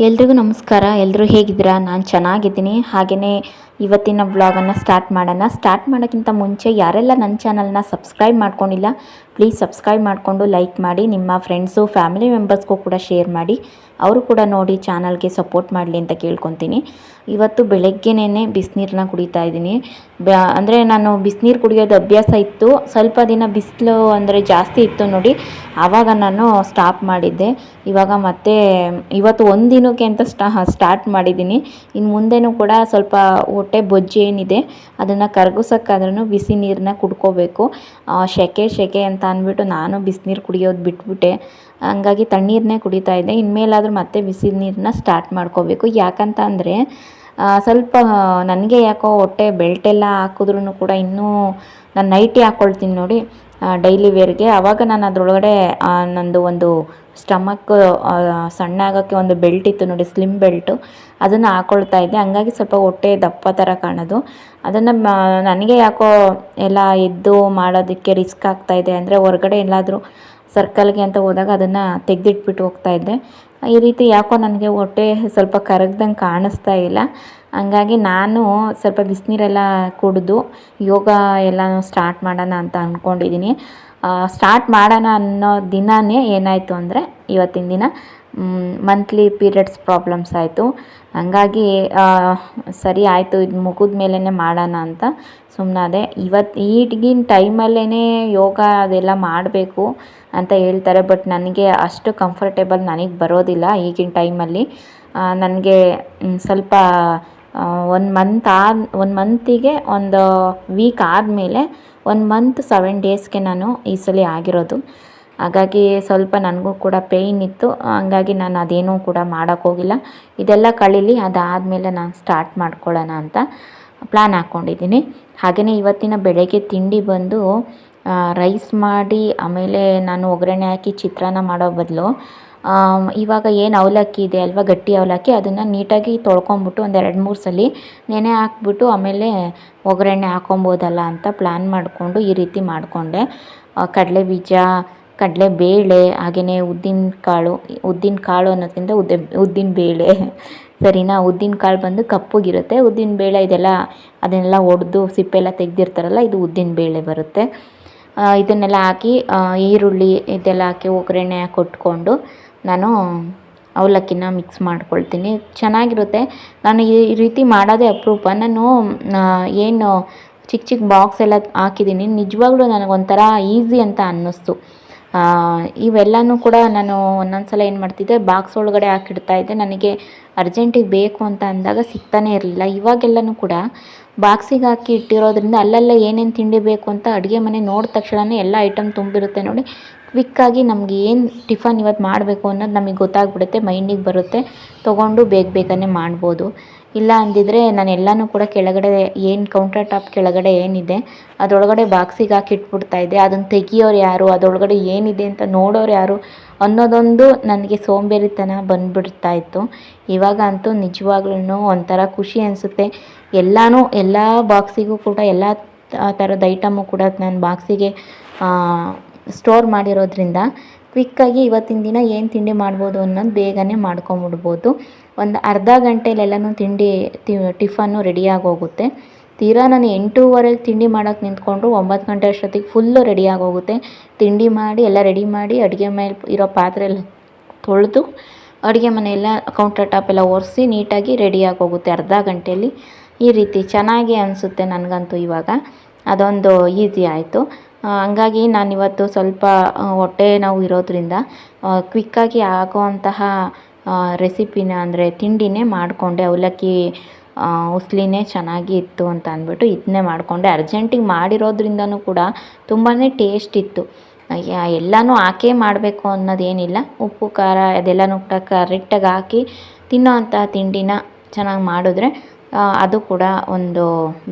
ಎಲ್ರಿಗೂ ನಮಸ್ಕಾರ. ಎಲ್ಲರೂ ಹೇಗಿದ್ದೀರಾ? ನಾನು ಚೆನ್ನಾಗಿದ್ದೀನಿ. ಹಾಗೆಯೇ ಇವತ್ತಿನ ವ್ಲಾಗನ್ನು ಸ್ಟಾರ್ಟ್ ಮಾಡೋಣ. ಸ್ಟಾರ್ಟ್ ಮಾಡೋಕ್ಕಿಂತ ಮುಂಚೆ ಯಾರೆಲ್ಲ ನನ್ನ ಚಾನಲ್ನ ಸಬ್ಸ್ಕ್ರೈಬ್ ಮಾಡ್ಕೊಂಡಿಲ್ಲ ಪ್ಲೀಸ್ ಸಬ್ಸ್ಕ್ರೈಬ್ ಮಾಡಿಕೊಂಡು ಲೈಕ್ ಮಾಡಿ, ನಿಮ್ಮ ಫ್ರೆಂಡ್ಸು ಫ್ಯಾಮಿಲಿ ಮೆಂಬರ್ಸ್ಗೂ ಕೂಡ ಶೇರ್ ಮಾಡಿ. ಅವರು ಕೂಡ ನೋಡಿ ಚಾನಲ್ಗೆ ಸಪೋರ್ಟ್ ಮಾಡಲಿ ಅಂತ ಕೇಳ್ಕೊತೀನಿ. ಇವತ್ತು ಬೆಳಗ್ಗೆನೇ ಬಿಸಿನೀರನ್ನ ಕುಡಿತಾ ಇದ್ದೀನಿ. ಬ ಅಂದರೆ ನಾನು ಬಿಸಿನೀರು ಕುಡಿಯೋದು ಅಭ್ಯಾಸ ಇತ್ತು. ಸ್ವಲ್ಪ ದಿನ ಬಿಸಿಲು ಅಂದರೆ ಜಾಸ್ತಿ ಇತ್ತು ನೋಡಿ, ಆವಾಗ ನಾನು ಸ್ಟಾಪ್ ಮಾಡಿದ್ದೆ. ಇವಾಗ ಮತ್ತೆ ಇವತ್ತು ಒಂದು ದಿನಕ್ಕೆ ಅಂತ ಸ್ಟಾ ಸ್ಟಾರ್ಟ್ ಮಾಡಿದ್ದೀನಿ. ಇನ್ನು ಮುಂದೆನೂ ಕೂಡ ಸ್ವಲ್ಪ ಹೊಟ್ಟೆ ಬೊಜ್ಜು ಏನಿದೆ, ಅದನ್ನು ಕರಗಿಸೋಕ್ಕಾದ್ರೂ ಬಿಸಿ ನೀರನ್ನ ಕುಡ್ಕೋಬೇಕು. ಸೆಕೆ ಸೆಕೆ ಅಂತ ಅಂದ್ಬಿಟ್ಟು ನಾನು ಬಿಸಿನೀರು ಕುಡಿಯೋದು ಬಿಟ್ಬಿಟ್ಟೆ. ಹಂಗಾಗಿ ತಣ್ಣೀರನ್ನೇ ಕುಡಿತಾ ಇದ್ದೆ. ಇನ್ಮೇಲಾದರೂ ಮತ್ತೆ ಬಿಸಿ ನೀರನ್ನ ಸ್ಟಾರ್ಟ್ ಮಾಡ್ಕೋಬೇಕು. ಯಾಕಂತ ಅಂದರೆ ಸ್ವಲ್ಪ ನನಗೆ ಯಾಕೋ ಹೊಟ್ಟೆ ಬೆಲ್ಟೆಲ್ಲ ಹಾಕಿದ್ರೂ ಕೂಡ ಇನ್ನೂ ನಾನು ನೈಟಿ ಹಾಕ್ಕೊಳ್ತೀನಿ ನೋಡಿ ಡೈಲಿ ವೇರ್ಗೆ. ಆವಾಗ ನಾನು ಅದರೊಳಗಡೆ ನಂದು ಒಂದು ಸ್ಟಮಕ್ ಸಣ್ಣ ಆಗೋಕ್ಕೆ ಒಂದು ಬೆಲ್ಟ್ ಇತ್ತು ನೋಡಿ ಸ್ಲಿಮ್ ಬೆಲ್ಟು ಅದನ್ನು ಹಾಕೊಳ್ತಾ ಇದ್ದೆ. ಹಂಗಾಗಿ ಸ್ವಲ್ಪ ಹೊಟ್ಟೆ ದಪ್ಪ ಥರ ಕಾಣೋದು. ಅದನ್ನು ನನಗೆ ಯಾಕೋ ಎಲ್ಲ ಎದ್ದು ಮಾಡೋದಕ್ಕೆ ರಿಸ್ಕ್ ಆಗ್ತಾ ಇದೆ ಅಂದರೆ ಹೊರಗಡೆ ಎಲ್ಲಾದರೂ ಸರ್ಕಲ್ಗೆ ಅಂತ ಹೋದಾಗ ಅದನ್ನು ತೆಗೆದಿಟ್ಬಿಟ್ಟು ಹೋಗ್ತಾ ಇದ್ದೆ. ಈ ರೀತಿ ಯಾಕೋ ನನಗೆ ಹೊಟ್ಟೆ ಸ್ವಲ್ಪ ಕರಗ್ದಂಗೆ ಕಾಣಿಸ್ತಾ ಇಲ್ಲ. ಹಂಗಾಗಿ ನಾನು ಸ್ವಲ್ಪ ಬಿಸಿನೀರೆಲ್ಲ ಕುಡಿದು ಯೋಗ ಎಲ್ಲನೂ ಸ್ಟಾರ್ಟ್ ಮಾಡೋಣ ಅಂತ ಅಂದ್ಕೊಂಡಿದ್ದೀನಿ ಸ್ಟಾರ್ಟ್ ಮಾಡೋಣ ಅನ್ನೋ ದಿನವೇ ಏನಾಯಿತು ಅಂದರೆ ಇವತ್ತಿನ ದಿನ ಮಂತ್ಲಿ ಪೀರಿಯಡ್ಸ್ ಪ್ರಾಬ್ಲಮ್ಸ್ ಆಯಿತು. ಹಂಗಾಗಿ ಸರಿ ಆಯಿತು, ಇದು ಮುಗಿದ ಮೇಲೇ ಮಾಡೋಣ ಅಂತ ಸುಮ್ಮನಾದೆ ಇವತ್ತು ಈಗಿನ ಟೈಮಲ್ಲೇ ಯೋಗ ಅದೆಲ್ಲ ಮಾಡಬೇಕು ಅಂತ ಹೇಳ್ತಾರೆ ಬಟ್ ನನಗೆ ಅಷ್ಟು ಕಂಫರ್ಟೇಬಲ್ ನನಗೆ ಬರೋದಿಲ್ಲ ಈಗಿನ ಟೈಮಲ್ಲಿ ನನಗೆ ಸ್ವಲ್ಪ ಒಂದು ಮಂತ್ ಆದ, ಒಂದು ಮಂತಿಗೆ ಒಂದು ವೀಕ್ ಆದಮೇಲೆ ಒಂದು ಮಂತ್ ಸೆವೆನ್ ಡೇಸ್ಗೆ ನಾನು ಈ ಸಲ ಆಗಿರೋದು. ಹಾಗಾಗಿ ಸ್ವಲ್ಪ ನನಗೂ ಕೂಡ ಪೇಯ್ನ್ ಇತ್ತು. ಹಂಗಾಗಿ ನಾನು ಅದೇನೂ ಕೂಡ ಮಾಡೋಕ್ಕೋಗಿಲ್ಲ ಇದೆಲ್ಲ ಕಳೀಲಿ, ಅದಾದಮೇಲೆ ನಾನು ಸ್ಟಾರ್ಟ್ ಮಾಡ್ಕೊಳ್ಳೋಣ ಅಂತ ಪ್ಲ್ಯಾನ್ ಹಾಕ್ಕೊಂಡಿದ್ದೀನಿ ಹಾಗೆಯೇ ಇವತ್ತಿನ ಬೆಳಗ್ಗೆ ತಿಂಡಿ ಬಂದು ರೈಸ್ ಮಾಡಿ, ಆಮೇಲೆ ನಾನು ಒಗ್ಗರಣೆ ಹಾಕಿ ಚಿತ್ರಾನ್ನ ಮಾಡೋ ಬದಲು ಇವಾಗ ಏನು ಅವಲಕ್ಕಿ ಇದೆ ಅಲ್ವಾ, ಗಟ್ಟಿ ಅವಲಕ್ಕಿ, ಅದನ್ನು ನೀಟಾಗಿ ತೊಳ್ಕೊಂಬಿಟ್ಟು ಒಂದು ಎರಡು ಮೂರು ಸಲ ನೆನೆ ಹಾಕ್ಬಿಟ್ಟು ಆಮೇಲೆ ಒಗ್ಗರಣೆ ಹಾಕೊಬೋದಲ್ಲ ಅಂತ ಪ್ಲ್ಯಾನ್ ಮಾಡಿಕೊಂಡು ಈ ರೀತಿ ಮಾಡಿಕೊಂಡೆ. ಕಡಲೆ ಬೀಜ ಕಡಲೆ ಬೇಳೆ ಹಾಗೆಯೇ ಉದ್ದಿನ ಕಾಳು ಉದ್ದಿನ ಕಾಳು ಅನ್ನೋದ್ರಿಂದ ಉದ್ದೆ ಉದ್ದಿನ ಬೇಳೆ ಸರಿನಾ? ಉದ್ದಿನ ಕಾಳು ಬಂದು ಕಪ್ಪಗಿರುತ್ತೆ. ಉದ್ದಿನ ಬೇಳೆ ಇದೆಲ್ಲ, ಅದನ್ನೆಲ್ಲ ಒಡೆದು ಸಿಪ್ಪೆಲ್ಲ ತೆಗೆದಿರ್ತಾರಲ್ಲ, ಇದು ಉದ್ದಿನ ಬೇಳೆ ಬರುತ್ತೆ ಇದನ್ನೆಲ್ಲ ಹಾಕಿ ಈರುಳ್ಳಿ ಇದೆಲ್ಲ ಹಾಕಿ ಒಗ್ಗರಣೆ ಕೊಟ್ಕೊಂಡು ನಾನು ಅವಲಕ್ಕಿನ ಮಿಕ್ಸ್ ಮಾಡ್ಕೊಳ್ತೀನಿ. ಚೆನ್ನಾಗಿರುತ್ತೆ. ನಾನು ಈ ರೀತಿ ಮಾಡೋದೇ ಅಪರೂಪ. ನಾನು ಏನು ಚಿಕ್ಕ ಚಿಕ್ಕ ಬಾಕ್ಸ್ ಎಲ್ಲ ಹಾಕಿದ್ದೀನಿ. ನಿಜವಾಗ್ಲೂ ನನಗೊಂಥರ ಈಸಿ ಅಂತ ಅನ್ನಿಸ್ತು. ಇವೆಲ್ಲನೂ ಕೂಡ ನಾನು ಒಂದೊಂದು ಸಲ ಏನು ಮಾಡ್ತಿದ್ದೆ ಬಾಕ್ಸ್ ಒಳಗಡೆ ಹಾಕಿಡ್ತಾ ಇದ್ದೆ. ನನಗೆ ಅರ್ಜೆಂಟಿಗೆ ಬೇಕು ಅಂತ ಅಂದಾಗ ಸಿಗ್ತಾನೇ ಇರಲಿಲ್ಲ. ಇವಾಗೆಲ್ಲನೂ ಕೂಡ ಬಾಕ್ಸಿಗೆ ಹಾಕಿ ಇಟ್ಟಿರೋದ್ರಿಂದ ಅಲ್ಲೆಲ್ಲ ಏನೇನು ತಿಂಡಿ ಬೇಕು ಅಂತ ಅಡುಗೆ ಮನೆ ನೋಡಿದ ತಕ್ಷಣವೇ ಎಲ್ಲ ಐಟಮ್ ತುಂಬಿರುತ್ತೆ ನೋಡಿ. ಕ್ವಿಕ್ಕಾಗಿ ನಮ್ಗೆ ಏನು ಟಿಫನ್ ಇವತ್ತು ಮಾಡಬೇಕು ಅನ್ನೋದು ನಮಗೆ ಗೊತ್ತಾಗ್ಬಿಡುತ್ತೆ, ಮೈಂಡಿಗೆ ಬರುತ್ತೆ. ತೊಗೊಂಡು ಬೇಗ ಬೇಗನೆ ಮಾಡ್ಬೋದು. ಇಲ್ಲ ಅಂದಿದ್ರೆ ನಾನು ಎಲ್ಲನೂ ಕೂಡ ಕೆಳಗಡೆ ಏನು ಕೌಂಟರ್ ಟಾಪ್ ಕೆಳಗಡೆ ಏನಿದೆ, ಅದರೊಳಗಡೆ ಬಾಕ್ಸಿಗೆ ಹಾಕಿ ಇಟ್ಬಿಡ್ತಾಯಿದ್ದೆ ಅದನ್ನು ತೆಗಿಯೋರು ಯಾರು, ಅದರೊಳಗಡೆ ಏನಿದೆ ಅಂತ ನೋಡೋರು ಯಾರು ಅನ್ನೋದೊಂದು ನನಗೆ ಸೋಂಬೇರಿತನ ಬಂದುಬಿಡ್ತಾ ಇತ್ತು. ಇವಾಗ ಅಂತೂ ನಿಜವಾಗ್ಲೂ ಒಂಥರ ಖುಷಿ ಅನಿಸುತ್ತೆ. ಎಲ್ಲನೂ, ಎಲ್ಲ ಬಾಕ್ಸಿಗೂ ಕೂಡ, ಎಲ್ಲ ಥರದ ಐಟಮು ಕೂಡ ನಾನು ಬಾಕ್ಸಿಗೆ ಸ್ಟೋರ್ ಮಾಡಿರೋದ್ರಿಂದ ಕ್ವಿಕ್ಕಾಗಿ ಇವತ್ತಿನ ದಿನ ಏನು ತಿಂಡಿ ಮಾಡ್ಬೋದು ಅನ್ನೋದು ಬೇಗನೆ ಮಾಡ್ಕೊಂಬಿಡ್ಬೋದು. ಒಂದು ಅರ್ಧ ಗಂಟೆಲೆಲ್ಲನೂ ತಿಂಡಿ ಟಿಫನ್ನು ರೆಡಿಯಾಗಿ ಹೋಗುತ್ತೆ. ತೀರಾ ನಾನು ಎಂಟೂವರೆಗೆ ತಿಂಡಿ ಮಾಡೋಕ್ಕೆ ನಿಂತ್ಕೊಂಡು ಒಂಬತ್ತು ಗಂಟೆ ಅಷ್ಟೊತ್ತಿಗೆ ಫುಲ್ಲು ರೆಡಿಯಾಗಿ ಹೋಗುತ್ತೆ. ತಿಂಡಿ ಮಾಡಿ, ಎಲ್ಲ ರೆಡಿ ಮಾಡಿ, ಅಡುಗೆ ಮೇಲೆ ಇರೋ ಪಾತ್ರೆ ಎಲ್ಲ ತೊಳೆದು ಅಡುಗೆ ಮನೆಯೆಲ್ಲ ಕೌಂಟರ್ ಟಾಪ್ ಎಲ್ಲ ಒರೆಸಿ ನೀಟಾಗಿ ರೆಡಿಯಾಗಿ ಹೋಗುತ್ತೆ ಅರ್ಧ ಗಂಟೆಯಲ್ಲಿ ಈ ರೀತಿ ಚೆನ್ನಾಗಿ ಅನಿಸುತ್ತೆ ನನಗಂತೂ ಇವಾಗ. ಅದೊಂದು ಈಸಿ ಆಯಿತು. ಹಂಗಾಗಿ ನಾನು ಇವತ್ತು ಸ್ವಲ್ಪ ಹೊಟ್ಟೆ ನೋವು ಇರೋದರಿಂದ ಕ್ವಿಕ್ಕಾಗಿ ಆಗುವಂತಹ ರೆಸಿಪಿನ ಅಂದರೆ ತಿಂಡಿನೇ ಮಾಡಿಕೊಂಡೆ. ಅವಲಕ್ಕಿ ಉಸ್ಲಿನೇ ಚೆನ್ನಾಗಿ ಇತ್ತು ಅಂತ ಅಂದ್ಬಿಟ್ಟು ಇದನ್ನೇ ಮಾಡಿಕೊಂಡೆ. ಅರ್ಜೆಂಟಿಗೆ ಮಾಡಿರೋದ್ರಿಂದನೂ ಕೂಡ ತುಂಬಾ ಟೇಸ್ಟ್ ಇತ್ತು. ಎಲ್ಲನೂ ಹಾಕೇ ಮಾಡಬೇಕು ಅನ್ನೋದೇನಿಲ್ಲ. ಉಪ್ಪು, ಖಾರ, ಅದೆಲ್ಲನೂ ಕೂಡ ಕರೆಕ್ಟಾಗಿ ಹಾಕಿ ತಿನ್ನೋ ತಿಂಡಿನ ಚೆನ್ನಾಗಿ ಮಾಡಿದ್ರೆ ಅದು ಕೂಡ ಒಂದು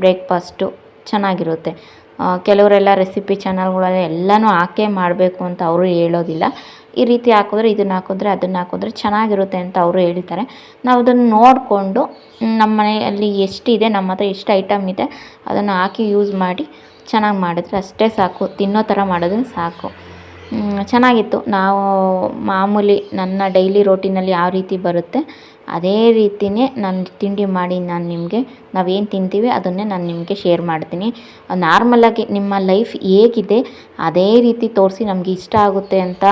ಬ್ರೇಕ್ಫಾಸ್ಟು ಚೆನ್ನಾಗಿರುತ್ತೆ. ಕೆಲವರೆಲ್ಲ ರೆಸಿಪಿ ಚಾನಲ್ಗಳಲ್ಲಿ ಎಲ್ಲನೂ ಹಾಕೇ ಮಾಡಬೇಕು ಅಂತ ಅವರು ಹೇಳೋದಿಲ್ಲ. ಈ ರೀತಿ ಹಾಕಿದ್ರೆ, ಇದನ್ನು ಹಾಕಿದ್ರೆ, ಅದನ್ನು ಹಾಕಿದ್ರೆ ಚೆನ್ನಾಗಿರುತ್ತೆ ಅಂತ ಅವರು ಹೇಳ್ತಾರೆ. ನಾವು ಅದನ್ನು ನೋಡಿಕೊಂಡು ನಮ್ಮ ಮನೆಯಲ್ಲಿ ಎಷ್ಟಿದೆ ನಮ್ಮ ಹತ್ರ ಎಷ್ಟು ಐಟಮ್ ಇದೆ, ಅದನ್ನು ಹಾಕಿ ಯೂಸ್ ಮಾಡಿ ಚೆನ್ನಾಗಿ ಮಾಡಿದ್ರೆ ಅಷ್ಟೇ ಸಾಕು. ತಿನ್ನೋ ಥರ ಮಾಡಿದ್ರೆ ಸಾಕು. ಚೆನ್ನಾಗಿತ್ತು. ನಾವು ಮಾಮೂಲಿ ನನ್ನ ಡೈಲಿ ರೋಟಿನಲ್ಲಿ ಯಾವ ರೀತಿ ಬರುತ್ತೆ, ಅದೇ ರೀತಿಯೇ ನಾನು ತಿಂಡಿ ಮಾಡಿ ನಾನು ನಿಮಗೆ, ನಾವೇನು ತಿಂತೀವಿ ಅದನ್ನೇ ನಾನು ನಿಮಗೆ ಶೇರ್ ಮಾಡ್ತೀನಿ. ನಾರ್ಮಲಾಗಿ ನಿಮ್ಮ ಲೈಫ್ ಹೇಗಿದೆ, ಅದೇ ರೀತಿ ತೋರಿಸಿ ನಮಗೆ ಇಷ್ಟ ಆಗುತ್ತೆ ಅಂತ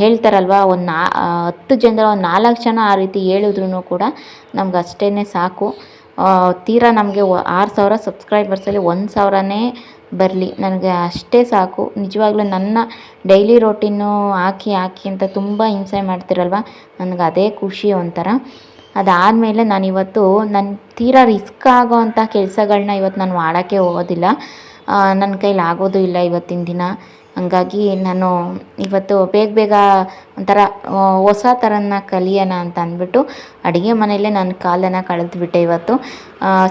ಹೇಳ್ತಾರಲ್ವಾ? ಒಂದು ನಾ ಹತ್ತು ಜನರ ಒಂದು ನಾಲ್ಕು ಜನ ಆ ರೀತಿ ಹೇಳಿದ್ರು ಕೂಡ ನಮ್ಗೆ ಅಷ್ಟೇ ಸಾಕು. ತೀರಾ ನಮಗೆ ಆರು ಸಾವಿರ ಸಬ್ಸ್ಕ್ರೈಬರ್ಸಲ್ಲಿ ಒಂದು ಸಾವಿರನೇ ಬರಲಿ. ನನಗೆ ಅಷ್ಟೇ ಸಾಕು. ನಿಜವಾಗ್ಲೂ ನನ್ನ ಡೈಲಿ ರೋಟೀನು ಹಾಕಿ ಹಾಕಿ ಅಂತ ತುಂಬ ಹಿಂಸೆ ಮಾಡ್ತಿರಲ್ವ? ನನಗೆ ಅದೇ ಖುಷಿ ಒಂಥರ. ಅದಾದಮೇಲೆ ನಾನಿವತ್ತು ನನ್ನ ತೀರಾ ರಿಸ್ಕ್ ಆಗೋ ಅಂಥ ಕೆಲಸಗಳನ್ನ ಇವತ್ತು ನಾನು ಮಾಡೋಕ್ಕೆ ಹೋಗೋದಿಲ್ಲ. ನನ್ನ ಕೈಲಿ ಆಗೋದು ಇಲ್ಲ ಇವತ್ತಿನ ದಿನ. ಹಂಗಾಗಿ ನಾನು ಇವತ್ತು ಬೇಗ ಬೇಗ ಒಂಥರ ಹೊಸ ಥರನ ಕಲಿಯೋಣ ಅಂತ ಅಂದ್ಬಿಟ್ಟು ಅಡುಗೆ ಮನೆಯಲ್ಲೇ ನಾನು ಕಾಲನ್ನು ಕಳೆದ್ಬಿಟ್ಟೆ ಇವತ್ತು.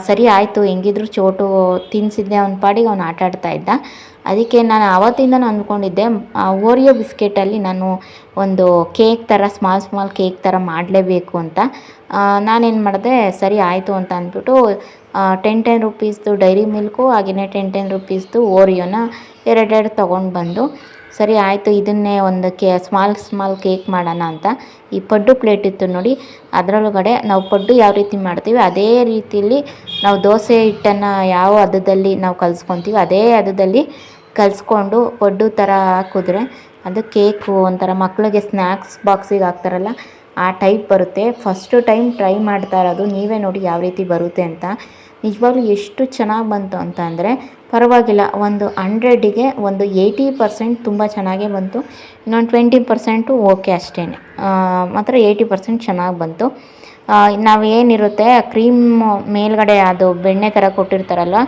ಸರಿ ಆಯಿತು, ಹೆಂಗಿದ್ರು ಚೋಟು ತಿನ್ನಿಸಿದ್ದೆ ಅವ್ನ ಪಾಡಿಗೆ ಅವ್ನು ಆಟ ಆಡ್ತಾ ಇದ್ದ. ಅದಕ್ಕೆ ನಾನು ಆವತ್ತಿಂದನೂ ಅಂದ್ಕೊಂಡಿದ್ದೆ ಓರಿಯೋ ಬಿಸ್ಕೆಟಲ್ಲಿ ನಾನು ಒಂದು ಕೇಕ್ ಥರ ಸ್ಮಾಲ್ ಸ್ಮಾಲ್ ಕೇಕ್ ಥರ ಮಾಡಲೇಬೇಕು ಅಂತ. ನಾನೇನು ಮಾಡಿದೆ, ಸರಿ ಆಯಿತು ಅಂತ ಅಂದ್ಬಿಟ್ಟು ಟೆನ್ ಟೆನ್ ರುಪೀಸ್ದು ಡೈರಿ ಮಿಲ್ಕು ಹಾಗೆಯೇ ಟೆನ್ ಟೆನ್ ರುಪೀಸ್ದು ಓರಿಯೋನ ಎರಡೆರಡು ತೊಗೊಂಡು ಬಂದು, ಸರಿ ಆಯಿತು, ಇದನ್ನೇ ಒಂದು ಕೆ ಸ್ಮಾಲ್ ಸ್ಮಾಲ್ ಕೇಕ್ ಮಾಡೋಣ ಅಂತ. ಈ ಪಡ್ಡು ಪ್ಲೇಟ್ ಇತ್ತು ನೋಡಿ, ಅದರೊಳಗಡೆ ನಾವು ಪಡ್ಡು ಯಾವ ರೀತಿ ಮಾಡ್ತೀವಿ, ಅದೇ ರೀತಿಯಲ್ಲಿ ನಾವು ದೋಸೆ ಹಿಟ್ಟನ್ನು ಯಾವ ಹದದಲ್ಲಿ ನಾವು ಕಲಿಸ್ಕೊತೀವಿ, ಅದೇ ಹದದಲ್ಲಿ ಕಲಿಸ್ಕೊಂಡು ಪಡ್ಡು ಥರ ಹಾಕಿದ್ರೆ, ಅದು ಕೇಕು ಒಂಥರ ಮಕ್ಕಳಿಗೆ ಸ್ನ್ಯಾಕ್ಸ್ ಬಾಕ್ಸಿಗೆ ಹಾಕ್ತಾರಲ್ಲ ಆ ಟೈಪ್ ಬರುತ್ತೆ. ಫಸ್ಟು ಟೈಮ್ ಟ್ರೈ ಮಾಡ್ತಾ ಇರೋದು, ನೀವೇ ನೋಡಿ ಯಾವ ರೀತಿ ಬರುತ್ತೆ ಅಂತ. ನಿಜವಾಗ್ಲೂ ಎಷ್ಟು ಚೆನ್ನಾಗಿ ಬಂತು ಅಂತ ಅಂದರೆ, ಪರವಾಗಿಲ್ಲ, ಒಂದು ಹಂಡ್ರೆಡಿಗೆ ಒಂದು ಏಯ್ಟಿ ಪರ್ಸೆಂಟ್ ತುಂಬ ಚೆನ್ನಾಗೇ ಬಂತು. ಇನ್ನೊಂದು ಟ್ವೆಂಟಿ ಪರ್ಸೆಂಟು ಓಕೆ ಅಷ್ಟೇ ಮಾತ್ರ ಏಯ್ಟಿ ಪರ್ಸೆಂಟ್ ಚೆನ್ನಾಗಿ ಬಂತು. ನಾವೇನಿರುತ್ತೆ ನಾವು ಏನಿರುತ್ತೆ ಕ್ರೀಮ್ ಮೇಲ್ಗಡೆ ಅದು ಬೆಣ್ಣೆ ಥರ ಕೊಟ್ಟಿರ್ತಾರಲ್ಲ,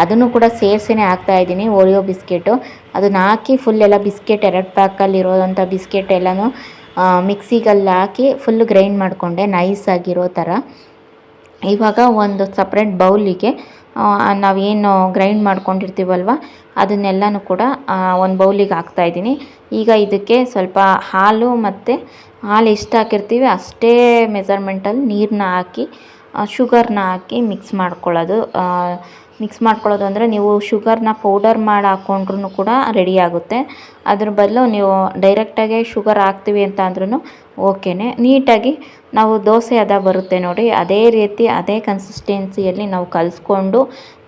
ಅದನ್ನು ಕೂಡ ಸೇರಿಸಿನೇ ಹಾಕ್ತಾ ಇದ್ದೀನಿ ಓರಿಯೋ ಬಿಸ್ಕೆಟು ಅದನ್ನ ಹಾಕಿ ಫುಲ್ ಎಲ್ಲ ಬಿಸ್ಕೆಟ್ ಎರಡು ಪ್ಯಾಕಲ್ಲಿರೋವಂಥ ಬಿಸ್ಕೆಟ್ ಎಲ್ಲನೂ ಮಿಕ್ಸಿಗಲ್ಲಿ ಹಾಕಿ ಫುಲ್ ಗ್ರೈಂಡ್ ಮಾಡಿಕೊಂಡೆ ನೈಸ್ ಆಗಿರೋ ಥರ ಇವಾಗ ಒಂದು ಸಪ್ರೇಟ್ ಬೌಲಿಗೆ ನಾವೇನು ಗ್ರೈಂಡ್ ಮಾಡ್ಕೊಂಡಿರ್ತೀವಲ್ವ, ಅದನ್ನೆಲ್ಲನೂ ಕೂಡ ಒಂದು ಬೌಲಿಗೆ ಹಾಕ್ತಾಯಿದ್ದೀನಿ ಈಗ ಇದಕ್ಕೆ ಸ್ವಲ್ಪ ಹಾಲು ಮತ್ತು ಹಾಲು ಎಷ್ಟು ಹಾಕಿರ್ತೀವಿ ಅಷ್ಟೇ ಮೆಸರ್ಮೆಂಟಲ್ಲಿ ನೀರನ್ನ ಹಾಕಿ ಶುಗರ್ನ ಹಾಕಿ ಮಿಕ್ಸ್ ಮಾಡ್ಕೊಳ್ಳೋದು. ಮಿಕ್ಸ್ ಮಾಡ್ಕೊಳ್ಳೋದು ಅಂದರೆ ನೀವು ಶುಗರ್ನ ಪೌಡರ್ ಮಾಡಿ ಹಾಕ್ಕೊಂಡ್ರೂ ಕೂಡ ರೆಡಿ ಆಗುತ್ತೆ. ಅದ್ರ ಬದಲು ನೀವು ಡೈರೆಕ್ಟಾಗೆ ಶುಗರ್ ಹಾಕ್ತೀವಿ ಅಂತ ಅಂದ್ರೂ ಓಕೆನೆ. ನೀಟಾಗಿ ನಾವು ದೋಸೆ ಹದ ಬರುತ್ತೆ ನೋಡಿ. ಅದೇ ರೀತಿ ಅದೇ ಕನ್ಸಿಸ್ಟೆನ್ಸಿಯಲ್ಲಿ ನಾವು ಕಲಿಸ್ಕೊಂಡು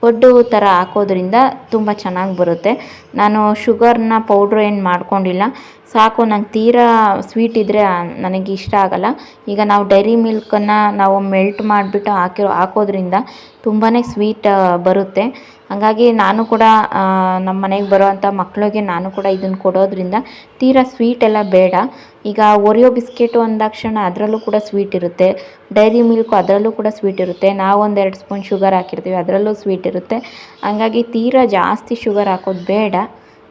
ಪಡ್ಡು ಥರ ಹಾಕೋದ್ರಿಂದ ತುಂಬ ಚೆನ್ನಾಗಿ ಬರುತ್ತೆ. ನಾನು ಶುಗರ್ನ ಪೌಡ್ರ್ ಏನು ಮಾಡ್ಕೊಂಡಿಲ್ಲ. ಸಾಕು, ನಂಗೆ ತೀರಾ ಸ್ವೀಟ್ ಇದ್ದರೆ ನನಗೆ ಇಷ್ಟ ಆಗಲ್ಲ. ಈಗ ನಾವು ಡೈರಿ ಮಿಲ್ಕನ್ನು ನಾವು ಮೆಲ್ಟ್ ಮಾಡಿಬಿಟ್ಟು ಹಾಕಿರೋ, ಹಾಕೋದ್ರಿಂದ ತುಂಬಾ ಸ್ವೀಟ್ ಬರುತ್ತೆ. ಹಾಗಾಗಿ ನಾನು ಕೂಡ ನಮ್ಮ ಮನೆಗೆ ಬರೋವಂಥ ಮಕ್ಕಳಿಗೆ ನಾನು ಕೂಡ ಇದನ್ನು ಕೊಡೋದ್ರಿಂದ ತೀರಾ ಸ್ವೀಟ್ ಎಲ್ಲ ಬೇಡ. ಈಗ ಒರಿಯೋ ಬಿಸ್ಕೆಟು ಅಂದಾಕ್ಷಣ ಅದರಲ್ಲೂ ಕೂಡ ಸ್ವೀಟ್ ಇರುತ್ತೆ. ಡೈರಿ ಮಿಲ್ಕು ಅದರಲ್ಲೂ ಕೂಡ ಸ್ವೀಟ್ ಇರುತ್ತೆ. ನಾವು ಒಂದು ಎರಡು ಸ್ಪೂನ್ ಶುಗರ್ ಹಾಕಿರ್ತೀವಿ, ಅದರಲ್ಲೂ ಸ್ವೀಟ್ ಇರುತ್ತೆ. ಹಂಗಾಗಿ ತೀರಾ ಜಾಸ್ತಿ ಶುಗರ್ ಹಾಕೋದು ಬೇಡ.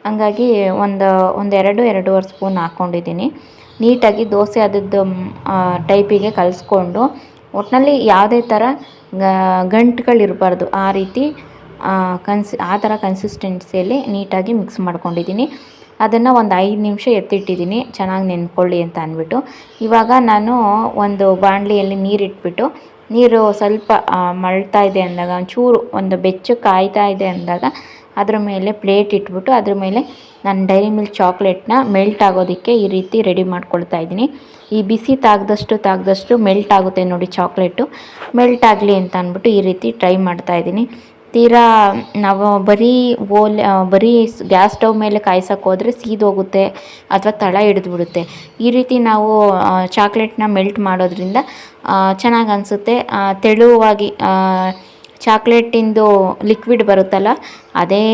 ಹಂಗಾಗಿ ಒಂದು ಒಂದೆರಡು ಎರಡೂವರೆ ಸ್ಪೂನ್ ಹಾಕ್ಕೊಂಡಿದ್ದೀನಿ ನೀಟಾಗಿ ದೋಸೆ ಅದದ್ದು ಟೈಪಿಗೆ ಕಲಿಸ್ಕೊಂಡು ಒಟ್ಟಿನಲ್ಲಿ ಯಾವುದೇ ಥರ ಗಂಟುಗಳಿರಬಾರ್ದು ಆ ರೀತಿ ಕನ್ಸಿ ಆ ಥರ ಕನ್ಸಿಸ್ಟೆನ್ಸಿಯಲ್ಲಿ ನೀಟಾಗಿ ಮಿಕ್ಸ್ ಮಾಡ್ಕೊಂಡಿದ್ದೀನಿ. ಅದನ್ನು ಒಂದು ಐದು ನಿಮಿಷ ಎತ್ತಿಟ್ಟಿದ್ದೀನಿ. ಚೆನ್ನಾಗಿ ನೆನ್ಕೊಳ್ಳಿ ಅಂತ ಅಂದ್ಬಿಟ್ಟು. ಇವಾಗ ನಾನು ಒಂದು ಬಾಣಲಿಯಲ್ಲಿ ನೀರಿಟ್ಬಿಟ್ಟು, ನೀರು ಸ್ವಲ್ಪ ಮಳ್ತಾ ಇದೆ ಅಂದಾಗ, ಒಂಚೂರು ಒಂದು ಬೆಚ್ಚು ಕಾಯ್ತಾ ಇದೆ ಅಂದಾಗ, ಅದ್ರ ಮೇಲೆ ಪ್ಲೇಟ್ ಇಟ್ಬಿಟ್ಟು, ಅದ್ರ ಮೇಲೆ ನಾನು ಡೈರಿ ಮಿಲ್ಕ್ ಚಾಕ್ಲೇಟ್ನ ಮೆಲ್ಟ್ ಆಗೋದಕ್ಕೆ ಈ ರೀತಿ ರೆಡಿ ಮಾಡ್ಕೊಳ್ತಾ ಇದ್ದೀನಿ. ಈ ಬಿಸಿ ತಾಗ್ದಷ್ಟು ತಾಗ್ದಷ್ಟು ಮೆಲ್ಟ್ ಆಗುತ್ತೆ ನೋಡಿ ಚಾಕ್ಲೇಟು ಮೆಲ್ಟ್ ಆಗಲಿ ಅಂತ ಅಂದ್ಬಿಟ್ಟು ಈ ರೀತಿ ಟ್ರೈ ಮಾಡ್ತಾ ಇದ್ದೀನಿ. ತೀರಾ ನಾವು ಬರೀ ಓಲ್ ಬರೀ ಗ್ಯಾಸ್ ಸ್ಟವ್ ಮೇಲೆ ಕಾಯ್ಸಕ್ಕೆ ಹೋದರೆ ಸೀದೋಗುತ್ತೆ ಅಥವಾ ತಳ ಹಿಡಿದ್ಬಿಡುತ್ತೆ. ಈ ರೀತಿ ನಾವು ಚಾಕ್ಲೇಟ್ನ ಮೆಲ್ಟ್ ಮಾಡೋದ್ರಿಂದ ಚೆನ್ನಾಗಿ ಅನಿಸುತ್ತೆ. ತೆಳುವಾಗಿ ಚಾಕ್ಲೇಟಿಂದು ಲಿಕ್ವಿಡ್ ಬರುತ್ತಲ್ಲ, ಅದೇ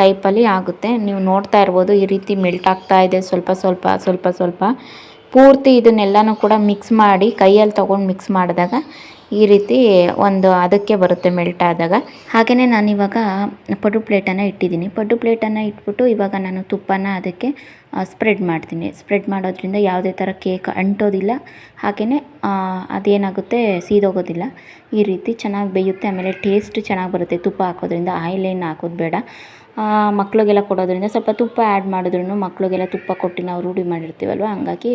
ಟೈಪಲ್ಲಿ ಆಗುತ್ತೆ. ನೀವು ನೋಡ್ತಾ ಇರ್ಬೋದು ಈ ರೀತಿ ಮೆಲ್ಟ್ ಆಗ್ತಾ ಇದೆ ಸ್ವಲ್ಪ ಸ್ವಲ್ಪ ಸ್ವಲ್ಪ ಸ್ವಲ್ಪ. ಪೂರ್ತಿ ಇದನ್ನೆಲ್ಲನೂ ಕೂಡ ಮಿಕ್ಸ್ ಮಾಡಿ, ಕೈಯಲ್ಲಿ ತೊಗೊಂಡು ಮಿಕ್ಸ್ ಮಾಡಿದಾಗ ಈ ರೀತಿ ಒಂದು ಅದಕ್ಕೆ ಬರುತ್ತೆ ಮೆಲ್ಟ್ ಆದಾಗ. ಹಾಗೆಯೇ ನಾನಿವಾಗ ಪಡ್ಡು ಪ್ಲೇಟನ್ನು ಇಟ್ಟಿದ್ದೀನಿ. ಪಡ್ಡು ಪ್ಲೇಟನ್ನು ಇಟ್ಬಿಟ್ಟು ಇವಾಗ ನಾನು ತುಪ್ಪನ ಅದಕ್ಕೆ ಸ್ಪ್ರೆಡ್ ಮಾಡ್ತೀನಿ. ಸ್ಪ್ರೆಡ್ ಮಾಡೋದ್ರಿಂದ ಯಾವುದೇ ಥರ ಕೇಕ್ ಅಂಟೋದಿಲ್ಲ. ಹಾಗೆಯೇ ಅದೇನಾಗುತ್ತೆ, ಸೀದೋಗೋದಿಲ್ಲ. ಈ ರೀತಿ ಚೆನ್ನಾಗಿ ಬೇಯುತ್ತೆ. ಆಮೇಲೆ ಟೇಸ್ಟ್ ಚೆನ್ನಾಗಿ ಬರುತ್ತೆ ತುಪ್ಪ ಹಾಕೋದ್ರಿಂದ. ಆಯಿಲ್ ಏನು ಹಾಕೋದು ಬೇಡ. ಮಕ್ಕಳಿಗೆಲ್ಲ ಕೊಡೋದ್ರಿಂದ ಸ್ವಲ್ಪ ತುಪ್ಪ ಆ್ಯಡ್ ಮಾಡಿದ್ರೂ ಮಕ್ಕಳಿಗೆಲ್ಲ ತುಪ್ಪ ಕೊಟ್ಟು ನಾವು ರೂಢಿ ಮಾಡಿರ್ತೀವಲ್ವ? ಹಂಗಾಗಿ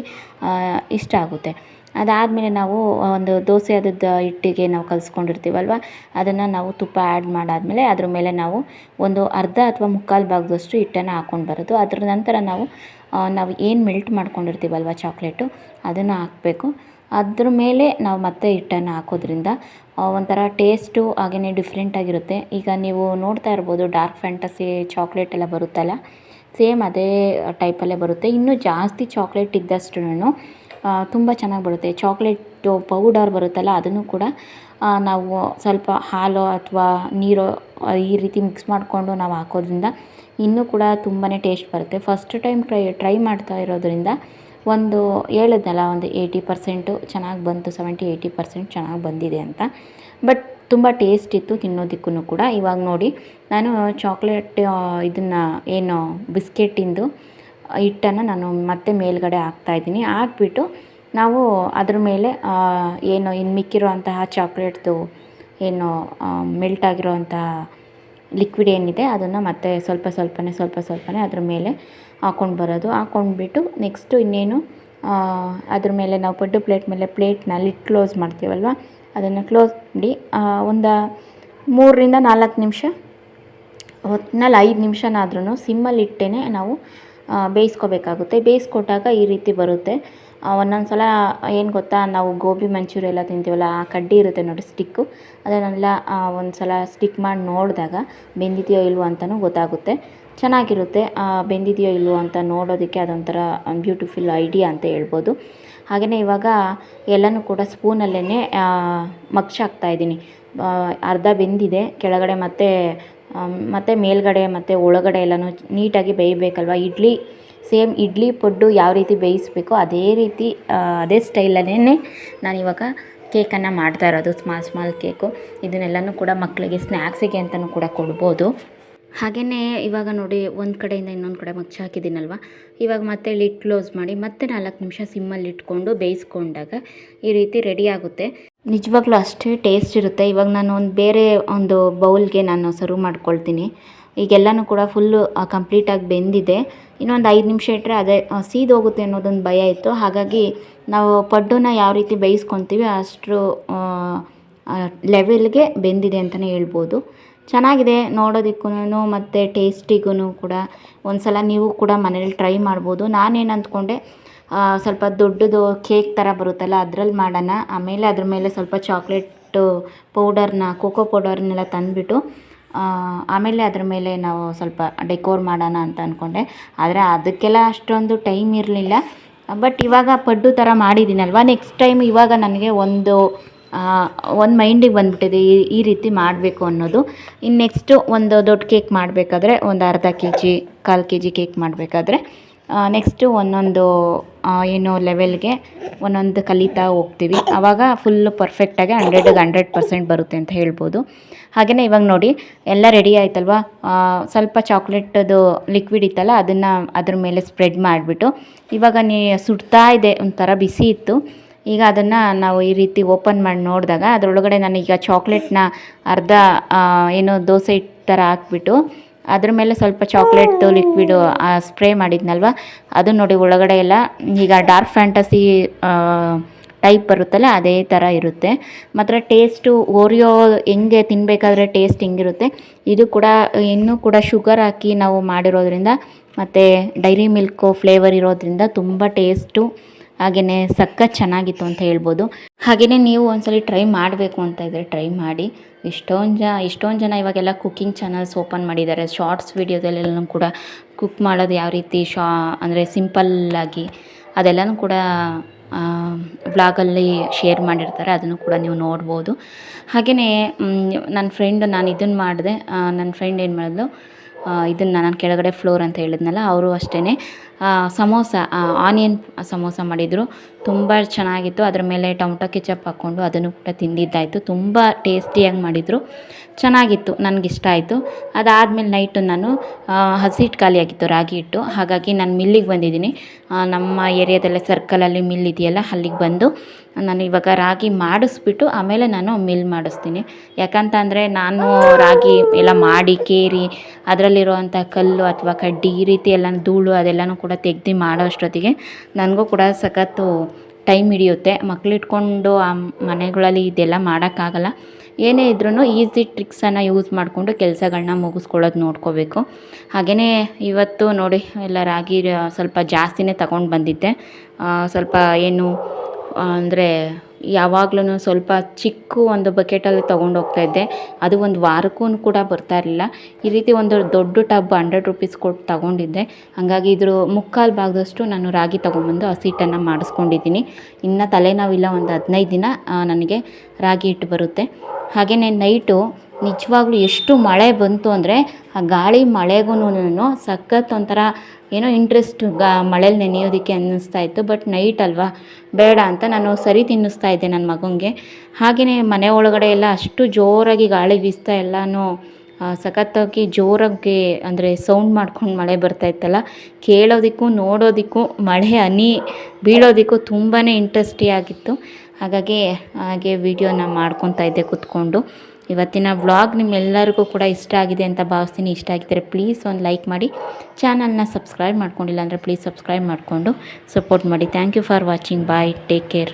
ಇಷ್ಟ ಆಗುತ್ತೆ. ಅದಾದಮೇಲೆ ನಾವು ಒಂದು ದೋಸೆ ಅದದ್ದ ಹಿಟ್ಟಿಗೆ ನಾವು ಕಲಿಸ್ಕೊಂಡಿರ್ತೀವಲ್ವ? ಅದನ್ನು ನಾವು ತುಪ್ಪ ಆ್ಯಡ್ ಮಾಡಾದಮೇಲೆ ಅದ್ರ ಮೇಲೆ ನಾವು ಒಂದು ಅರ್ಧ ಅಥವಾ ಮುಕ್ಕಾಲು ಭಾಗದಷ್ಟು ಹಿಟ್ಟನ್ನು ಹಾಕ್ಕೊಂಡು ಬರೋದು. ಅದ್ರ ನಂತರ ನಾವು ನಾವು ಏನು ಮೆಲ್ಟ್ ಮಾಡ್ಕೊಂಡಿರ್ತೀವಲ್ವ ಚಾಕ್ಲೇಟು ಅದನ್ನು ಹಾಕಬೇಕು. ಅದ್ರ ಮೇಲೆ ನಾವು ಮತ್ತೆ ಹಿಟ್ಟನ್ನು ಹಾಕೋದ್ರಿಂದ ಒಂಥರ ಟೇಸ್ಟು ಹಾಗೆಯೇ ಡಿಫ್ರೆಂಟಾಗಿರುತ್ತೆ ಈಗ ನೀವು ನೋಡ್ತಾ ಇರ್ಬೋದು ಡಾರ್ಕ್ ಫ್ಯಾಂಟಸಿ ಚಾಕ್ಲೇಟ್ ಎಲ್ಲ ಬರುತ್ತಲ್ಲ? ಸೇಮ್ ಅದೇ ಟೈಪಲ್ಲೇ ಬರುತ್ತೆ. ಇನ್ನೂ ಜಾಸ್ತಿ ಚಾಕ್ಲೇಟ್ ಇದ್ದಷ್ಟು ತುಂಬ ಚೆನ್ನಾಗಿ ಬರುತ್ತೆ. ಚಾಕ್ಲೇಟು ಪೌಡರ್ ಬರುತ್ತಲ್ಲ, ಅದನ್ನು ಕೂಡ ನಾವು ಸ್ವಲ್ಪ ಹಾಲು ಅಥವಾ ನೀರು ಈ ರೀತಿ ಮಿಕ್ಸ್ ಮಾಡಿಕೊಂಡು ನಾವು ಹಾಕೋದ್ರಿಂದ ಇನ್ನೂ ಕೂಡ ತುಂಬಾ ಟೇಸ್ಟ್ ಬರುತ್ತೆ. ಫಸ್ಟ್ ಟೈಮ್ ಟ್ರೈ ಟ್ರೈ ಮಾಡ್ತಾ ಇರೋದ್ರಿಂದ ಒಂದು ಹೇಳಿದ್ನಲ್ಲ, ಒಂದು ಏಯ್ಟಿ ಪರ್ಸೆಂಟು ಚೆನ್ನಾಗಿ ಬಂತು ಸೆವೆಂಟಿ ಏಯ್ಟಿ ಪರ್ಸೆಂಟ್ ಚೆನ್ನಾಗಿ ಬಂದಿದೆ ಅಂತ. ಬಟ್ ತುಂಬ ಟೇಸ್ಟ್ ಇತ್ತು ತಿನ್ನೋದಕ್ಕೂ ಕೂಡ. ಇವಾಗ ನೋಡಿ, ನಾನು ಚಾಕ್ಲೇಟ್ ಇದನ್ನು, ಏನು ಬಿಸ್ಕೆಟಿಂದು ಹಿಟ್ಟನ್ನು ನಾನು ಮತ್ತೆ ಮೇಲುಗಡೆ ಹಾಕ್ತಾ ಇದ್ದೀನಿ. ಹಾಕ್ಬಿಟ್ಟು ನಾವು ಅದ್ರ ಮೇಲೆ ಏನು ಇನ್ನು ಮಿಕ್ಕಿರುವಂತಹ ಚಾಕ್ಲೇಟ್ದು ಏನು ಮೆಲ್ಟ್ ಆಗಿರುವಂತಹ ಲಿಕ್ವಿಡ್ ಏನಿದೆ ಅದನ್ನು ಮತ್ತೆ ಸ್ವಲ್ಪ ಸ್ವಲ್ಪನೇ ಸ್ವಲ್ಪ ಸ್ವಲ್ಪನೇ ಅದ್ರ ಮೇಲೆ ಹಾಕ್ಕೊಂಡು ಬರೋದು. ಹಾಕ್ಕೊಂಡ್ಬಿಟ್ಟು ನೆಕ್ಸ್ಟು ಇನ್ನೇನು ಅದ್ರ ಮೇಲೆ ನಾವು ಪಡ್ಡು ಪ್ಲೇಟ್ ಮೇಲೆ ಪ್ಲೇಟ್ನ ಲಿಡ್ ಕ್ಲೋಸ್ ಮಾಡ್ತೀವಲ್ವ? ಅದನ್ನು ಕ್ಲೋಸ್ ಮಾಡಿ ಒಂದು ಮೂರರಿಂದ ನಾಲ್ಕು ನಿಮಿಷ, ಒಟ್ನಲ್ಲಿ ಐದು ನಿಮಿಷನಾದ್ರೂ ಸಿಮ್ಮಲ್ಲಿಟ್ಟೇ ನಾವು ಬೇಯಿಸ್ಕೋಬೇಕಾಗುತ್ತೆ. ಬೇಯಿಸ್ಕೊಟ್ಟಾಗ ಈ ರೀತಿ ಬರುತ್ತೆ. ಒಂದೊಂದು ಸಲ ಏನು ಗೊತ್ತಾ, ನಾವು ಗೋಬಿ ಮಂಚೂರಿ ಎಲ್ಲ ತಿಂತೀವಲ್ಲ, ಆ ಕಡ್ಡಿ ಇರುತ್ತೆ ನೋಡಿ ಸ್ಟಿಕ್ಕು. ಅದನ್ನೆಲ್ಲ ಒಂದು ಸಲ ಸ್ಟಿಕ್ ಮಾಡಿ ನೋಡಿದಾಗ ಬೆಂದಿದೆಯೋ ಇಲ್ವೋ ಅಂತಲೂ ಗೊತ್ತಾಗುತ್ತೆ. ಚೆನ್ನಾಗಿರುತ್ತೆ ಬೆಂದಿದೆಯೋ ಇಲ್ವೋ ಅಂತ ನೋಡೋದಕ್ಕೆ ಅದೊಂಥರ ಬ್ಯೂಟಿಫುಲ್ ಐಡಿಯಾ ಅಂತ ಹೇಳ್ಬೋದು. ಹಾಗೆಯೇ ಇವಾಗ ಎಲ್ಲನೂ ಕೂಡ ಸ್ಪೂನಲ್ಲೇ ಮಗ್ಚಾಕ್ತಾ ಇದ್ದೀನಿ. ಅರ್ಧ ಬೆಂದಿದೆ, ಕೆಳಗಡೆ ಮತ್ತೆ ಮತ್ತು ಮೇಲ್ಗಡೆ ಮತ್ತು ಒಳಗಡೆ ಎಲ್ಲನೂ ನೀಟಾಗಿ ಬೇಯಬೇಕಲ್ವ? ಇಡ್ಲಿ, ಸೇಮ್ ಇಡ್ಲಿ ಪಡ್ಡು ಯಾವ ರೀತಿ ಬೇಯಿಸಬೇಕೋ ಅದೇ ರೀತಿ ಅದೇ ಸ್ಟೈಲಲ್ಲೇ ನಾನಿವಾಗ ಕೇಕನ್ನು ಮಾಡ್ತಾ ಇರೋದು ಸ್ಮಾಲ್ ಸ್ಮಾಲ್ ಕೇಕು. ಇದನ್ನೆಲ್ಲನೂ ಕೂಡ ಮಕ್ಕಳಿಗೆ ಸ್ನ್ಯಾಕ್ಸಿಗೆ ಅಂತಲೂ ಕೂಡ ಕೊಡ್ಬೋದು. ಹಾಗೆಯೇ ಇವಾಗ ನೋಡಿ, ಒಂದು ಕಡೆಯಿಂದ ಇನ್ನೊಂದು ಕಡೆ ಮಗ್ಚ ಹಾಕಿದ್ದೀನಲ್ವ? ಇವಾಗ ಮತ್ತೆ ಲಿಡ್ ಕ್ಲೋಸ್ ಮಾಡಿ ಮತ್ತೆ ನಾಲ್ಕು ನಿಮಿಷ ಸಿಮ್ಮಲ್ಲಿ ಇಟ್ಕೊಂಡು ಬೇಯಿಸ್ಕೊಂಡಾಗ ಈ ರೀತಿ ರೆಡಿ ಆಗುತ್ತೆ. ನಿಜವಾಗ್ಲೂ ಅಷ್ಟೇ ಟೇಸ್ಟ್ ಇರುತ್ತೆ. ಇವಾಗ ನಾನು ಒಂದು ಬೇರೆ ಒಂದು ಬೌಲ್ಗೆ ನಾನು ಸರ್ವ್ ಮಾಡ್ಕೊಳ್ತೀನಿ. ಈಗೆಲ್ಲನೂ ಕೂಡ ಫುಲ್ಲು ಕಂಪ್ಲೀಟಾಗಿ ಬೆಂದಿದೆ. ಇನ್ನೊಂದು ಐದು ನಿಮಿಷ ಇಟ್ಟರೆ ಅದೇ ಸೀದೋಗುತ್ತೆ ಅನ್ನೋದೊಂದು ಭಯ ಇತ್ತು. ಹಾಗಾಗಿ ನಾವು ಪಡ್ಡುನ ಯಾವ ರೀತಿ ಬೇಯಿಸ್ಕೊತೀವಿ ಅಷ್ಟು ಲೆವೆಲ್ಗೆ ಬೆಂದಿದೆ ಅಂತಲೇ ಹೇಳ್ಬೋದು. ಚೆನ್ನಾಗಿದೆ ನೋಡೋದಕ್ಕೂ ಮತ್ತು ಟೇಸ್ಟಿಗೂ ಕೂಡ. ಒಂದು ಸಲ ನೀವು ಕೂಡ ಮನೇಲಿ ಟ್ರೈ ಮಾಡ್ಬೋದು. ನಾನೇನು ಅಂದ್ಕೊಂಡೆ ಸ್ವಲ್ಪ ದೊಡ್ಡದು ಕೇಕ್ ಥರ ಬರುತ್ತಲ್ಲ, ಅದ್ರಲ್ಲಿ ಮಾಡೋಣ. ಆಮೇಲೆ ಅದ್ರ ಮೇಲೆ ಸ್ವಲ್ಪ ಚಾಕ್ಲೇಟು ಪೌಡರ್ನ, ಕೋಕೋ ಪೌಡರ್ನೆಲ್ಲ ತಂದುಬಿಟ್ಟು ಆಮೇಲೆ ಅದ್ರ ಮೇಲೆ ನಾವು ಸ್ವಲ್ಪ ಡೆಕೋರ್ ಮಾಡೋಣ ಅಂತ ಅಂದ್ಕೊಂಡೆ ಆದರೆ ಅದಕ್ಕೆಲ್ಲ ಅಷ್ಟೊಂದು ಟೈಮ್ ಇರಲಿಲ್ಲ. ಬಟ್ ಇವಾಗ ಪಡ್ಡು ಥರ ಮಾಡಿದ್ದೀನಲ್ವ? ನೆಕ್ಸ್ಟ್ ಟೈಮ್ ಇವಾಗ ನನಗೆ ಒಂದು ಒಂದು ಮೈಂಡಿಗೆ ಬಂದುಬಿಟ್ಟಿದೆ ಈ ಈ ರೀತಿ ಮಾಡಬೇಕು ಅನ್ನೋದು. ಇನ್ನು ನೆಕ್ಸ್ಟು ಒಂದು ದೊಡ್ಡ ಕೇಕ್ ಮಾಡಬೇಕಾದ್ರೆ, ಒಂದು ಅರ್ಧ ಕೆ ಜಿ ಕಾಲು ಕೆ ಜಿ ಕೇಕ್ ಮಾಡಬೇಕಾದ್ರೆ ನೆಕ್ಸ್ಟು ಒಂದೊಂದು ಏನು ಲೆವೆಲ್ಗೆ ಒಂದೊಂದು ಕಲಿತಾ ಹೋಗ್ತೀವಿ. ಆವಾಗ ಫುಲ್ಲು ಪರ್ಫೆಕ್ಟಾಗಿ ಹಂಡ್ರೆಡಿಗೆ ಹಂಡ್ರೆಡ್ ಪರ್ಸೆಂಟ್ ಬರುತ್ತೆ ಅಂತ ಹೇಳ್ಬೋದು. ಹಾಗೆಯೇ ಇವಾಗ ನೋಡಿ, ಎಲ್ಲ ರೆಡಿ ಆಯ್ತಲ್ವಾ? ಸ್ವಲ್ಪ ಚಾಕ್ಲೇಟದು ಲಿಕ್ವಿಡ್ ಇತ್ತಲ್ಲ, ಅದನ್ನು ಅದ್ರ ಮೇಲೆ ಸ್ಪ್ರೆಡ್ ಮಾಡಿಬಿಟ್ಟು, ಇವಾಗ ನೀ ಸುಡ್ತಾ ಇದೆ, ಒಂಥರ ಬಿಸಿ ಇತ್ತು. ಈಗ ಅದನ್ನು ನಾವು ಈ ರೀತಿ ಓಪನ್ ಮಾಡಿ ನೋಡಿದಾಗ, ಅದರೊಳಗಡೆ ನಾನೀಗ ಚಾಕ್ಲೇಟ್ನ ಅರ್ಧ ಏನು ದೋಸೆ ಹಿಟ್ಟು ಥರ ಹಾಕ್ಬಿಟ್ಟು ಅದ್ರ ಮೇಲೆ ಸ್ವಲ್ಪ ಚಾಕ್ಲೇಟ್ದು ಲಿಕ್ವಿಡು ಸ್ಪ್ರೇ ಮಾಡಿದ್ನಲ್ವ? ಅದು ನೋಡಿ ಒಳಗಡೆ ಎಲ್ಲ ಈಗ ಡಾರ್ಕ್ ಫ್ಯಾಂಟಸಿ ಟೈಪ್ ಬರುತ್ತಲ್ಲ, ಅದೇ ಥರ ಇರುತ್ತೆ. ಮಾತ್ರ ಟೇಸ್ಟು ಓರಿಯೋ ಹೆಂಗೆ ತಿನ್ನಬೇಕಾದ್ರೆ ಟೇಸ್ಟ್ ಹೆಂಗಿರುತ್ತೆ. ಇದು ಕೂಡ, ಇನ್ನೂ ಕೂಡ ಶುಗರ್ ಹಾಕಿ ನಾವು ಮಾಡಿರೋದ್ರಿಂದ ಮತ್ತು ಡೈರಿ ಮಿಲ್ಕು ಫ್ಲೇವರ್ ಇರೋದ್ರಿಂದ ತುಂಬ ಟೇಸ್ಟು ಹಾಗೆಯೇ ಸಖತ್ ಚೆನ್ನಾಗಿತ್ತು ಅಂತ ಹೇಳ್ಬೋದು. ಹಾಗೆಯೇ ನೀವು ಒಂದ್ಸಲಿ ಟ್ರೈ ಮಾಡಬೇಕು ಅಂತ ಇದ್ದರೆ ಟ್ರೈ ಮಾಡಿ. ಎಷ್ಟೊಂದು ಜನ ಎಷ್ಟೊಂದು ಜನ ಇವಾಗೆಲ್ಲ ಕುಕ್ಕಿಂಗ್ ಚಾನಲ್ಸ್ ಓಪನ್ ಮಾಡಿದ್ದಾರೆ. ಶಾರ್ಟ್ಸ್ ವೀಡಿಯೋದಲ್ಲೆಲ್ಲ ಕೂಡ ಕುಕ್ ಮಾಡೋದು ಯಾವ ರೀತಿ ಶಾ, ಅಂದರೆ ಸಿಂಪಲ್ಲಾಗಿ ಅದೆಲ್ಲನೂ ಕೂಡ ವ್ಲಾಗಲ್ಲಿ ಶೇರ್ ಮಾಡಿರ್ತಾರೆ. ಅದನ್ನು ಕೂಡ ನೀವು ನೋಡ್ಬೋದು. ಹಾಗೆಯೇ ನನ್ನ ಫ್ರೆಂಡ್ ನಾನು ಇದನ್ನು ಮಾಡಿದೆ. ನನ್ನ ಫ್ರೆಂಡ್ ಏನು ಮಾಡಿದ್ಲು? ಇದನ್ನು ನಾನು ಕೆಳಗಡೆ ಫ್ಲೋರ್ ಅಂತ ಹೇಳಿದ್ನಲ್ಲ, ಅವರು ಅಷ್ಟೇ ಸಮೋಸ ಆನಿಯನ್ ಸಮೋಸ ಮಾಡಿದರು. ತುಂಬ ಚೆನ್ನಾಗಿತ್ತು. ಅದರ ಮೇಲೆ ಟೊಮೊಟೊ ಕೆಚಪ್ ಹಾಕ್ಕೊಂಡು ಅದನ್ನು ಕೂಡ ತಿಂದಿದ್ದಾಯಿತು. ತುಂಬ ಟೇಸ್ಟಿಯಾಗಿ ಮಾಡಿದರು. ಚೆನ್ನಾಗಿತ್ತು. ನನಗಿಷ್ಟ ಆಯಿತು. ಅದಾದಮೇಲೆ ನೈಟು ನಾನು ಹಸಿ ಹಿಟ್ಟು ಖಾಲಿಯಾಗಿತ್ತು ರಾಗಿ ಹಿಟ್ಟು. ಹಾಗಾಗಿ ನಾನು ಮಿಲ್ಲಿಗೆ ಬಂದಿದ್ದೀನಿ. ನಮ್ಮ ಏರಿಯಾದಲ್ಲೇ ಸರ್ಕಲಲ್ಲಿ ಮಿಲ್ ಇದೆಯಲ್ಲ, ಅಲ್ಲಿಗೆ ಬಂದು ನಾನು ಇವಾಗ ರಾಗಿ ಮಾಡಿಸ್ಬಿಟ್ಟು ಆಮೇಲೆ ನಾನು ಮಿಲ್ ಮಾಡಿಸ್ತೀನಿ. ಯಾಕಂತ ಅಂದರೆ ನಾನು ರಾಗಿ ಎಲ್ಲ ಮಾಡಿ ಕೇರಿ ಅದರಲ್ಲಿರುವಂಥ ಕಲ್ಲು ಅಥವಾ ಕಡ್ಡಿ ಈ ರೀತಿ ಎಲ್ಲ ಧೂಳು ಅದೆಲ್ಲನೂ ಕೂಡ ತೆಗ್ದು ಮಾಡೋ ಅಷ್ಟೊತ್ತಿಗೆ. ನನಗೂ ಕೂಡ ಸಖತ್ತು ಟೈಮ್ ಹಿಡಿಯುತ್ತೆ. ಮಕ್ಕಳಿಟ್ಕೊಂಡು ಆ ಮನೆಗಳಲ್ಲಿ ಇದೆಲ್ಲ ಮಾಡೋಕ್ಕಾಗಲ್ಲ. ಏನೇ ಇದ್ರೂ ಈಸಿ ಟ್ರಿಕ್ಸನ್ನು ಯೂಸ್ ಮಾಡಿಕೊಂಡು ಕೆಲಸಗಳನ್ನ ಮುಗಿಸ್ಕೊಳ್ಳೋದು ನೋಡ್ಕೋಬೇಕು. ಹಾಗೆಯೇ ಇವತ್ತು ನೋಡಿ, ಎಲ್ಲ ರಾಗಿ ಸ್ವಲ್ಪ ಜಾಸ್ತಿನೇ ತಗೊಂಡು ಬಂದಿದ್ದೆ. ಸ್ವಲ್ಪ ಏನು ಅಂದರೆ ಯಾವಾಗ್ಲೂ ಸ್ವಲ್ಪ ಚಿಕ್ಕ ಒಂದು ಬಕೆಟಲ್ಲಿ ತೊಗೊಂಡು ಹೋಗ್ತಾಯಿದ್ದೆ ಅದು ಒಂದು ವಾರಕ್ಕೂ ಕೂಡ ಬರ್ತಾ ಇರಲಿಲ್ಲ. ಈ ರೀತಿ ಒಂದು ದೊಡ್ಡ ಟಬ್ ಹಂಡ್ರೆಡ್ ರುಪೀಸ್ ಕೊಟ್ಟು ತಗೊಂಡಿದ್ದೆ. ಹಾಗಾಗಿ ಇದ್ರ ಮುಕ್ಕಾಲು ಭಾಗದಷ್ಟು ನಾನು ರಾಗಿ ತೊಗೊಂಬಂದು ಹಸಿಟ್ಟನ್ನು ಮಾಡಿಸ್ಕೊಂಡಿದ್ದೀನಿ. ಇನ್ನು ತಲೆನೋವಿಲ್ಲ ಒಂದು ಹದಿನೈದು ದಿನ ನನಗೆ ರಾಗಿ ಹಿಟ್ಟು ಬರುತ್ತೆ. ಹಾಗೆಯೇ ನೈಟು ನಿಜವಾಗ್ಲೂ ಎಷ್ಟು ಮಳೆ ಬಂತು ಅಂದರೆ, ಆ ಗಾಳಿ ಮಳೆಗೂ ಸಖತ್ ಒಂಥರ ಏನೋ ಇಂಟ್ರೆಸ್ಟ್ ಗಾ ಮಳೇಲಿ ನೆನೆಯೋದಕ್ಕೆ ಅನ್ನಿಸ್ತಾ ಇತ್ತು ಬಟ್ ನೈಟ್ ಅಲ್ವಾ? ಬೇಡ ಅಂತ ನಾನು ಸರಿ ತಿನ್ನಿಸ್ತಾ ಇದ್ದೆ ನನ್ನ ಮಗನಿಗೆ ಹಾಗೆಯೇ ಮನೆ ಒಳಗಡೆ ಎಲ್ಲ ಅಷ್ಟು ಜೋರಾಗಿ ಗಾಳಿ ಬೀಸ್ತಾ ಎಲ್ಲನೂ ಸಖತ್ತಾಗಿ ಜೋರಾಗಿ ಅಂದರೆ ಸೌಂಡ್ ಮಾಡ್ಕೊಂಡು ಮಳೆ ಬರ್ತಾ ಇತ್ತಲ್ಲ, ಕೇಳೋದಕ್ಕೂ ನೋಡೋದಕ್ಕೂ ಮಳೆ ಹನಿ ಬೀಳೋದಕ್ಕೂ ತುಂಬಾ ಇಂಟ್ರೆಸ್ಟಿಯಾಗಿತ್ತು ಹಾಗಾಗಿ ಹಾಗೆ ವಿಡಿಯೋನ ಮಾಡ್ಕೊತಾ ಇದ್ದೆ ಕೂತ್ಕೊಂಡು. ಇವತ್ತಿನ ವ್ಲಾಗ್ ನಿಮ್ಮೆಲ್ಲರಿಗೂ ಕೂಡ ಇಷ್ಟ ಆಗಿದೆ ಅಂತ ಭಾವಿಸ್ತೀನಿ. ಇಷ್ಟ ಆಗಿದ್ದರೆ ಪ್ಲೀಸ್ ಒಂದು ಲೈಕ್ ಮಾಡಿ. ಚಾನಲ್ನ ಸಬ್ಸ್ಕ್ರೈಬ್ ಮಾಡ್ಕೊಂಡಿಲ್ಲ ಅಂದರೆ ಪ್ಲೀಸ್ ಸಬ್ಸ್ಕ್ರೈಬ್ ಮಾಡಿಕೊಂಡು ಸಪೋರ್ಟ್ ಮಾಡಿ. Thank you for watching bye take care